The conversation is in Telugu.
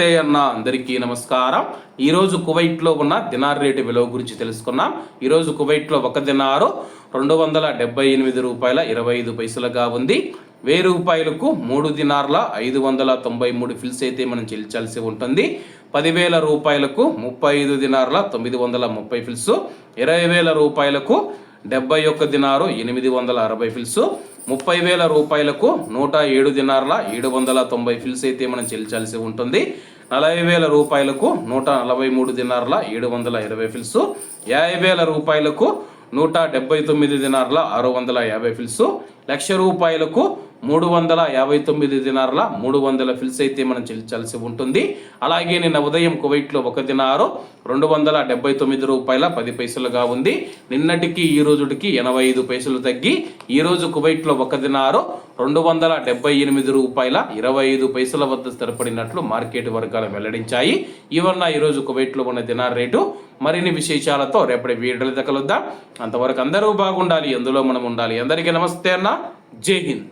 నమస్తే అన్న అందరికీ నమస్కారం. ఈరోజు కువైట్లో ఉన్న దినార్ రేటు విలువ గురించి తెలుసుకున్నాం. ఈరోజు కువైట్లో ఒక దినారు రెండు వందల డెబ్బై ఎనిమిది రూపాయల ఇరవై ఐదు పైసలుగా ఉంది. వెయ్యి రూపాయలకు మూడు దినార్ల ఐదు వందల తొంభై మూడు ఫిల్స్ అయితే మనం చెల్లించాల్సి ఉంటుంది. పదివేల రూపాయలకు ముప్పై ఐదు దినార్ల తొమ్మిది వందల ముప్పై ఫిల్స్. ఇరవై వేల రూపాయలకు డెబ్బై ఒక్క దినారు ఎనిమిది వందల అరవై ఫిల్స్. ముప్పై వేల రూపాయలకు నూట ఏడు దినార్ల ఏడు వందల తొంభై ఫిల్స్ అయితే మనం చెల్లించాల్సి ఉంటుంది. నలభై వేల రూపాయలకు నూట నలభై మూడు దినార్ల ఏడు వందల ఇరవై ఫిల్స్. యాభై వేల రూపాయలకు నూట డెబ్బై తొమ్మిది దినార్ల ఆరు వందల యాభై ఫిల్స్. లక్ష రూపాయలకు మూడు వందల యాభై తొమ్మిది దినారుల మూడు వందల ఫిల్స్ అయితే మనం చెల్లించాల్సి ఉంటుంది. అలాగే నిన్న ఉదయం కువైట్లో ఒక దినారు రెండు వందల డెబ్బై తొమ్మిది రూపాయల పది పైసలుగా ఉంది. నిన్నటికి ఈ రోజుటికి ఎనభై ఐదు పైసలు తగ్గి ఈ రోజు కువైట్లో ఒక దినారు రెండు వందల డెబ్బై ఎనిమిది రూపాయల ఇరవై ఐదు పైసల వద్ద స్థిరపడినట్లు మార్కెట్ వర్గాలు వెల్లడించాయి. ఇవన్న ఈరోజు కువైట్లో ఉన్న దినార్ రేటు మరిన్ని విశేషాలతో రేపటి వీడియోలు కలుద్దాం అంతవరకు అందరూ బాగుండాలి అందులో మనం ఉండాలి. అందరికీ నమస్తే అన్న. జై హింద్.